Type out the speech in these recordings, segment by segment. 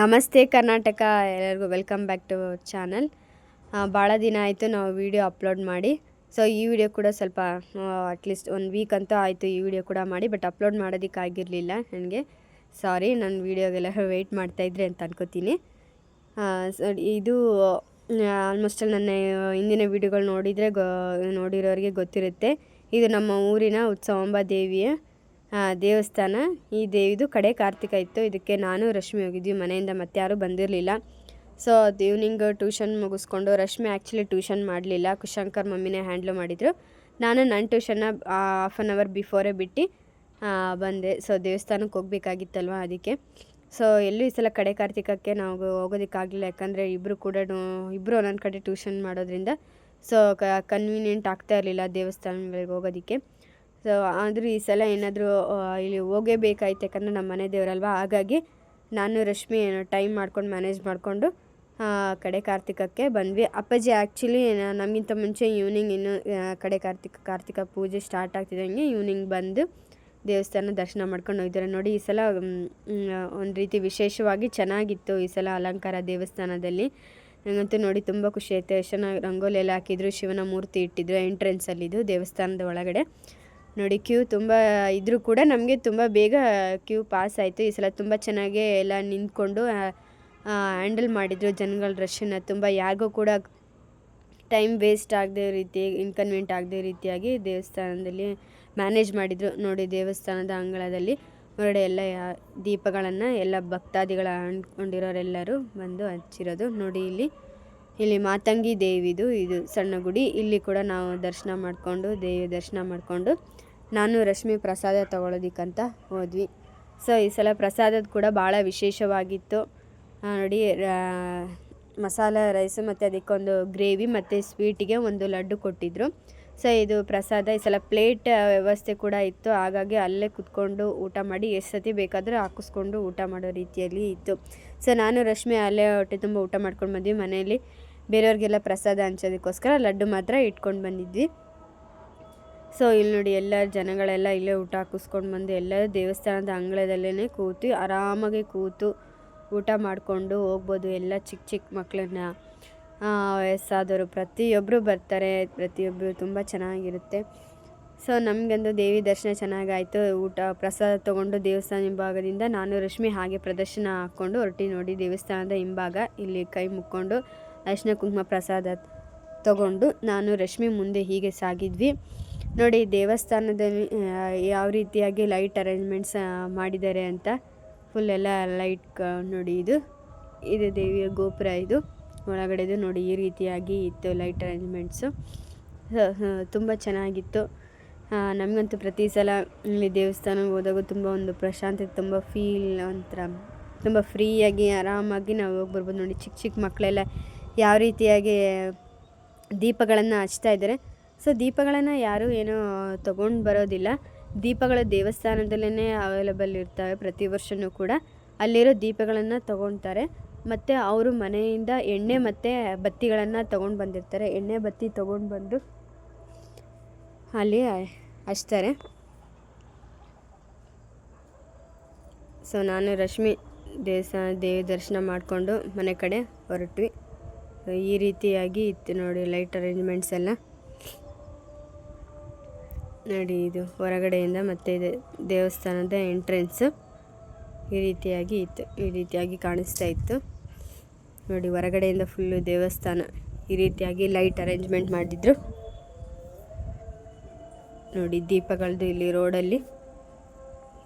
ನಮಸ್ತೆ ಕರ್ನಾಟಕ, ಎಲ್ಲರಿಗೂ welcome back to channel ಭಾಳ ದಿನ ಆಯಿತು ನಾವು ವಿಡಿಯೋ ಅಪ್ಲೋಡ್ ಮಾಡಿ. ಸೊ ಈ ವಿಡಿಯೋ ಕೂಡ ಸ್ವಲ್ಪ ಅಟ್ಲೀಸ್ಟ್ ಒಂದು ವೀಕ್ ಅಂತೂ ಆಯಿತು ಈ ವಿಡಿಯೋ ಕೂಡ ಮಾಡಿ ಬಟ್ ಅಪ್ಲೋಡ್ ಮಾಡೋದಕ್ಕಾಗಿರಲಿಲ್ಲ ನನಗೆ. ಸಾರಿ ನನ್ನ ವೀಡಿಯೋಗೆಲ್ಲ ವೆಯ್ಟ್ ಮಾಡ್ತಾಯಿದ್ರಿ ಅಂತ ಅನ್ಕೋತೀನಿ. ಸೊ ಇದು ಆಲ್ಮೋಸ್ಟ್ ನನ್ನ ಹಿಂದಿನ ವೀಡಿಯೋಗಳು ನೋಡಿದರೆ ಗೊ, ನೋಡಿರೋರಿಗೆ ಗೊತ್ತಿರುತ್ತೆ. ಇದು ನಮ್ಮ ಊರಿನ ಉತ್ಸವಾಂಬ ದೇವಿಯ ದೇವಸ್ಥಾನ. ಈ ದೇವಿದು ಕಡೆ ಕಾರ್ತಿಕ ಇತ್ತು. ಇದಕ್ಕೆ ನಾನು, ರಶ್ಮಿ ಹೋಗಿದ್ವಿ. ಮನೆಯಿಂದ ಮತ್ತೆ ಯಾರೂ ಬಂದಿರಲಿಲ್ಲ. ಸೊ ಅದು ಈವ್ನಿಂಗ್ ಟ್ಯೂಷನ್ ಮುಗಿಸ್ಕೊಂಡು ರಶ್ಮಿ ಆ್ಯಕ್ಚುಲಿ ಟ್ಯೂಷನ್ ಮಾಡಲಿಲ್ಲ. ಕುಶಂಕರ್ ಮಮ್ಮಿನೇ ಹ್ಯಾಂಡ್ಲ್ ಮಾಡಿದರು. ನಾನು ನನ್ನ ಟ್ಯೂಷನ್ನ ಹಾಫ್ ಆನ್ ಅವರ್ ಬಿಫೋರೇ ಬಿಟ್ಟು ಬಂದೆ. ಸೊ ದೇವಸ್ಥಾನಕ್ಕೆ ಹೋಗಬೇಕಾಗಿತ್ತಲ್ವ ಅದಕ್ಕೆ. ಸೊ ಎಲ್ಲೂ ಈ ಸಲ ಕಡೆ ಕಾರ್ತಿಕಕ್ಕೆ ನಾವು ಹೋಗೋದಕ್ಕಾಗಲಿಲ್ಲ. ಯಾಕಂದರೆ ಇಬ್ಬರು ಕೂಡ ಇಬ್ಬರು ಒಂದೊಂದು ಕಡೆ ಟ್ಯೂಷನ್ ಮಾಡೋದ್ರಿಂದ. ಸೊ ಕನ್ವೀನಿಯೆಂಟ್ ಆಗ್ತಾ ಇರಲಿಲ್ಲ ದೇವಸ್ಥಾನಗಳಿಗೆ ಹೋಗೋದಕ್ಕೆ. ಸೊ ಆದರೂ ಈ ಸಲ ಏನಾದರೂ ಇಲ್ಲಿ ಹೋಗೇಬೇಕಾಯ್ತು ಯಾಕಂದರೆ ನಮ್ಮ ಮನೆ ದೇವರಲ್ವ? ಹಾಗಾಗಿ ನಾನು, ರಶ್ಮಿ ಟೈಮ್ ಮಾಡ್ಕೊಂಡು ಮ್ಯಾನೇಜ್ ಮಾಡಿಕೊಂಡು ಕಡೆ ಕಾರ್ತಿಕಕ್ಕೆ ಬಂದ್ವಿ. ಅಪ್ಪಾಜಿ ಆ್ಯಕ್ಚುಲಿ ನಮಗಿಂತ ಮುಂಚೆ ಈವ್ನಿಂಗ್ ಇನ್ನು ಕಡೆ ಕಾರ್ತಿಕ ಕಾರ್ತಿಕ ಪೂಜೆ ಸ್ಟಾರ್ಟ್ ಆಗ್ತಿದ್ದಂಗೆ ಈವ್ನಿಂಗ್ ಬಂದು ದೇವಸ್ಥಾನ ದರ್ಶನ ಮಾಡ್ಕೊಂಡು ಹೋಗಿದ್ದಾರೆ. ನೋಡಿ, ಈ ಸಲ ಒಂದು ರೀತಿ ವಿಶೇಷವಾಗಿ ಚೆನ್ನಾಗಿತ್ತು ಈ ಸಲ ಅಲಂಕಾರ ದೇವಸ್ಥಾನದಲ್ಲಿ. ನನಗಂತೂ ನೋಡಿ, ತುಂಬ ಖುಷಿ ಆಯಿತು. ಎಷ್ಟು ಚೆನ್ನಾಗಿ ರಂಗೋಲಿ ಎಲ್ಲ ಹಾಕಿದ್ರು, ಶಿವನ ಮೂರ್ತಿ ಇಟ್ಟಿದ್ರು ಎಂಟ್ರೆನ್ಸಲ್ಲಿದ್ದು ದೇವಸ್ಥಾನದ ಒಳಗಡೆ. ನೋಡಿ ಕ್ಯೂ ತುಂಬ ಇದ್ದರೂ ಕೂಡ ನಮಗೆ ತುಂಬ ಬೇಗ ಕ್ಯೂ ಪಾಸ್ ಆಯಿತು. ಈ ಸಲ ತುಂಬ ಚೆನ್ನಾಗಿ ಎಲ್ಲ ನಿಂತ್ಕೊಂಡು ಹ್ಯಾಂಡಲ್ ಮಾಡಿದರು ಜನಗಳ ರಶ್ಶನ್ನು ತುಂಬ ಯಾರಿಗೂ ಕೂಡ ಟೈಮ್ ವೇಸ್ಟ್ ಆಗದೆ ರೀತಿ, ಇನ್ಕನ್ವೀನಿಯಂಟ್ ಆಗದೆ ರೀತಿಯಾಗಿ ದೇವಸ್ಥಾನದಲ್ಲಿ ಮ್ಯಾನೇಜ್ ಮಾಡಿದರು. ನೋಡಿ ದೇವಸ್ಥಾನದ ಅಂಗಳದಲ್ಲಿ ಹೊರಡೆ ಎಲ್ಲ ದೀಪಗಳನ್ನು ಎಲ್ಲ ಭಕ್ತಾದಿಗಳ ಅಂದ್ಕೊಂಡಿರೋರೆಲ್ಲರೂ ಬಂದು ಹಚ್ಚಿರೋದು. ನೋಡಿ ಇಲ್ಲಿ ಇಲ್ಲಿ ಮಾತಂಗಿ ದೇವಿದು, ಇದು ಸಣ್ಣ ಗುಡಿ. ಇಲ್ಲಿ ಕೂಡ ನಾವು ದರ್ಶನ ಮಾಡಿಕೊಂಡು ದೇವಿ ದರ್ಶನ ಮಾಡಿಕೊಂಡು ನಾನು ರಶ್ಮಿ ಪ್ರಸಾದ ತೊಗೊಳೋದಿಕ್ಕಂತ ಹೋದ್ವಿ. ಸೊ ಈ ಸಲ ಪ್ರಸಾದದ ಕೂಡ ಭಾಳ ವಿಶೇಷವಾಗಿತ್ತು. ನೋಡಿ ಮಸಾಲ, ರೈಸು ಮತ್ತು ಅದಕ್ಕೊಂದು ಗ್ರೇವಿ ಮತ್ತು ಸ್ವೀಟಿಗೆ ಒಂದು ಲಡ್ಡು ಕೊಟ್ಟಿದ್ದರು ಸೊ ಇದು ಪ್ರಸಾದ, ಈ ಸಲ ಪ್ಲೇಟ್ ವ್ಯವಸ್ಥೆ ಕೂಡ ಇತ್ತು. ಹಾಗಾಗಿ ಅಲ್ಲೇ ಕುತ್ಕೊಂಡು ಊಟ ಮಾಡಿ ಎಷ್ಟು ಸತಿ ಬೇಕಾದರೂ ಹಾಕಿಸ್ಕೊಂಡು ಊಟ ಮಾಡೋ ರೀತಿಯಲ್ಲಿ ಇತ್ತು. ಸೊ ನಾನು, ರಶ್ಮಿ ಅಲ್ಲೇ ಹೊಟ್ಟೆ ತುಂಬ ಊಟ ಮಾಡ್ಕೊಂಡು ಬಂದ್ವಿ ಮನೆಯಲ್ಲಿ. ಬೇರೆಯವ್ರಿಗೆಲ್ಲ ಪ್ರಸಾದ ಹಂಚೋದಕ್ಕೋಸ್ಕರ ಲಡ್ಡು ಮಾತ್ರ ಇಟ್ಕೊಂಡು ಬಂದಿದ್ವಿ. ಸೊ ಇಲ್ಲಿ ನೋಡಿ, ಎಲ್ಲ ಜನಗಳೆಲ್ಲ ಇಲ್ಲೇ ಊಟ ಹಾಕಿಸ್ಕೊಂಡು ಬಂದು ಎಲ್ಲ ದೇವಸ್ಥಾನದ ಅಂಗಳದಲ್ಲೇ ಕೂತು ಆರಾಮಾಗಿ ಕೂತು ಊಟ ಮಾಡಿಕೊಂಡು ಹೋಗ್ಬೋದು, ಎಲ್ಲ ಚಿಕ್ಕ ಚಿಕ್ಕ ಮಕ್ಕಳನ್ನ. ವಯಸ್ಸಾದವರು ಪ್ರತಿಯೊಬ್ಬರು ಬರ್ತಾರೆ ಪ್ರತಿಯೊಬ್ಬರು ತುಂಬ ಚೆನ್ನಾಗಿರುತ್ತೆ. ಸೊ ನಮಗಂದು ದೇವಿ ದರ್ಶನ ಚೆನ್ನಾಗಾಯಿತು, ಊಟ ಪ್ರಸಾದ ತೊಗೊಂಡು ದೇವಸ್ಥಾನ ಹಿಂಭಾಗದಿಂದ. ನಾನು ರಶ್ಮಿ ಹಾಗೆ ಪ್ರದರ್ಶನ ಹಾಕ್ಕೊಂಡು ಹೊರಟಿ ನೋಡಿ, ದೇವಸ್ಥಾನದ ಹಿಂಭಾಗ ಇಲ್ಲಿ ಕೈ ಮುಕ್ಕೊಂಡು ಅರಿಶಿನ ಕುಂಕುಮ ಪ್ರಸಾದ ತಗೊಂಡು ನಾನು ರಶ್ಮಿ ಮುಂದೆ ಹೀಗೆ ಸಾಗಿದ್ವಿ. ನೋಡಿ, ದೇವಸ್ಥಾನದಲ್ಲಿ ಯಾವ ರೀತಿಯಾಗಿ ಲೈಟ್ ಅರೇಂಜ್ಮೆಂಟ್ಸ್ ಮಾಡಿದ್ದಾರೆ ಅಂತ ಫುಲ್ ಎಲ್ಲ ಲೈಟ್ ನೋಡಿ ಇದು. ಇದು ದೇವಿಯ ಗೋಪುರ ಇದು. ಒಳಗಡೆದು ನೋಡಿ, ಈ ರೀತಿಯಾಗಿ ಇತ್ತು ಲೈಟ್ ಅರೇಂಜ್ಮೆಂಟ್ಸು. ತುಂಬ ಚೆನ್ನಾಗಿತ್ತು. ನಮಗಂತೂ ಪ್ರತಿ ಸಲ ಇಲ್ಲಿ ದೇವಸ್ಥಾನಕ್ಕೆ ಹೋದಾಗ ತುಂಬ ಒಂದು ಪ್ರಶಾಂತತೆ ತುಂಬ ಫೀಲ್ ಒಂಥರ, ತುಂಬ ಫ್ರೀಯಾಗಿ ಆರಾಮಾಗಿ ನಾವು ಹೋಗಿ ಬರ್ಬೋದು. ನೋಡಿ, ಚಿಕ್ಕ ಚಿಕ್ಕ ಮಕ್ಕಳೆಲ್ಲ ಯಾವ ರೀತಿಯಾಗಿ ದೀಪಗಳನ್ನು ಹಚ್ತಾ ಇದ್ದಾರೆ. ಸೊ ದೀಪಗಳನ್ನು ಯಾರೂ ಏನೂ ತೊಗೊಂಡು ಬರೋದಿಲ್ಲ. ದೀಪಗಳ ದೇವಸ್ಥಾನದಲ್ಲೇ ಅವೈಲಬಲ್ ಇರ್ತವೆ ಪ್ರತಿ ವರ್ಷವೂ ಕೂಡ. ಅಲ್ಲಿರೋ ದೀಪಗಳನ್ನು ತೊಗೊಳ್ತಾರೆ ಮತ್ತು ಅವರು ಮನೆಯಿಂದ ಎಣ್ಣೆ ಮತ್ತು ಬತ್ತಿಗಳನ್ನು ತೊಗೊಂಡು ಬಂದಿರ್ತಾರೆ. ಎಣ್ಣೆ ಬತ್ತಿ ತೊಗೊಂಡು ಬಂದು ಅಲ್ಲಿ ಹಚ್ತಾರೆ. ಸೊ ನಾನು ರಶ್ಮಿ ದೇವಸ್ಥಾನ ದೇವಿ ದರ್ಶನ ಮಾಡಿಕೊಂಡು ಮನೆ ಕಡೆ ಹೊರಟ್ವಿ. ಈ ರೀತಿಯಾಗಿ ಇತ್ತು ನೋಡಿ ಲೈಟ್ ಅರೇಂಜ್ಮೆಂಟ್ಸ್ ಎಲ್ಲ. ನೋಡಿ, ಇದು ಹೊರಗಡೆಯಿಂದ ಮತ್ತೆ ಇದು ದೇವಸ್ಥಾನದ ಎಂಟ್ರೆನ್ಸು ಈ ರೀತಿಯಾಗಿ ಇತ್ತು, ಈ ರೀತಿಯಾಗಿ ಕಾಣಿಸ್ತಾ ಇತ್ತು. ನೋಡಿ, ಹೊರಗಡೆಯಿಂದ ಫುಲ್ಲು ದೇವಸ್ಥಾನ ಈ ರೀತಿಯಾಗಿ ಲೈಟ್ ಅರೇಂಜ್ಮೆಂಟ್ ಮಾಡಿದ್ರು. ನೋಡಿ ದೀಪಗಳದ್ದು ಇಲ್ಲಿ ರೋಡಲ್ಲಿ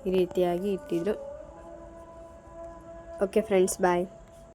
ಈ ರೀತಿಯಾಗಿ ಇಟ್ಟಿದ್ರು. Okay friends bye